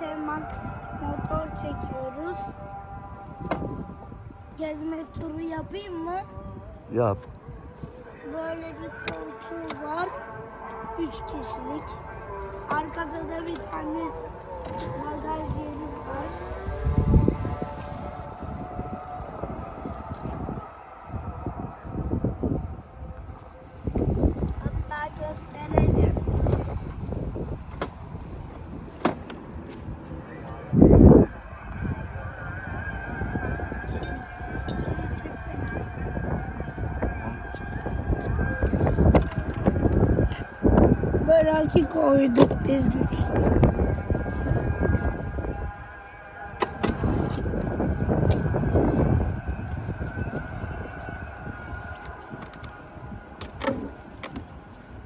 GT Max motor çekiyoruz. Gezme turu yapayım mı? Yap. Böyle bir koltuğu var. Üç kişilik. Arkada da bir tane Böyle koyduk biz güçlü.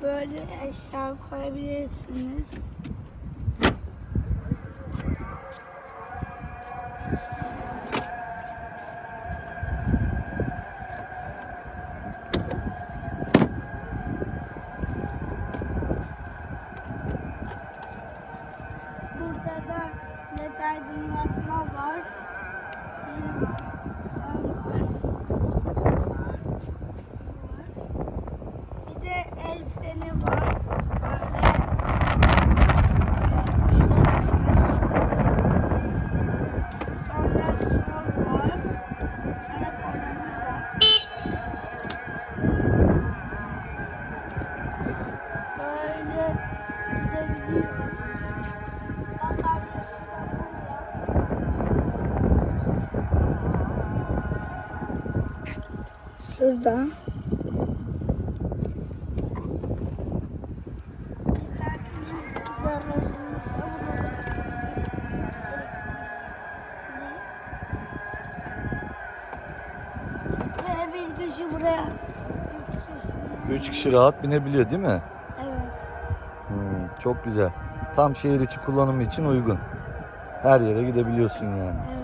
Böyle eşya koyabilirsiniz. Burada da led aydınlatma var. Yeni var. Ön var. Var. Bir de el freni var. Böyle. Sonra sol var. Sonra kornamız var. Böyle gidebiliyor. Bataryası da burada. Şurada. Ve bir kişi buraya. Üç kişi. Üç kişi rahat binebiliyor değil mi? Evet. Hmm, çok güzel. Tam şehir içi kullanımı için uygun. Her yere gidebiliyorsun yani.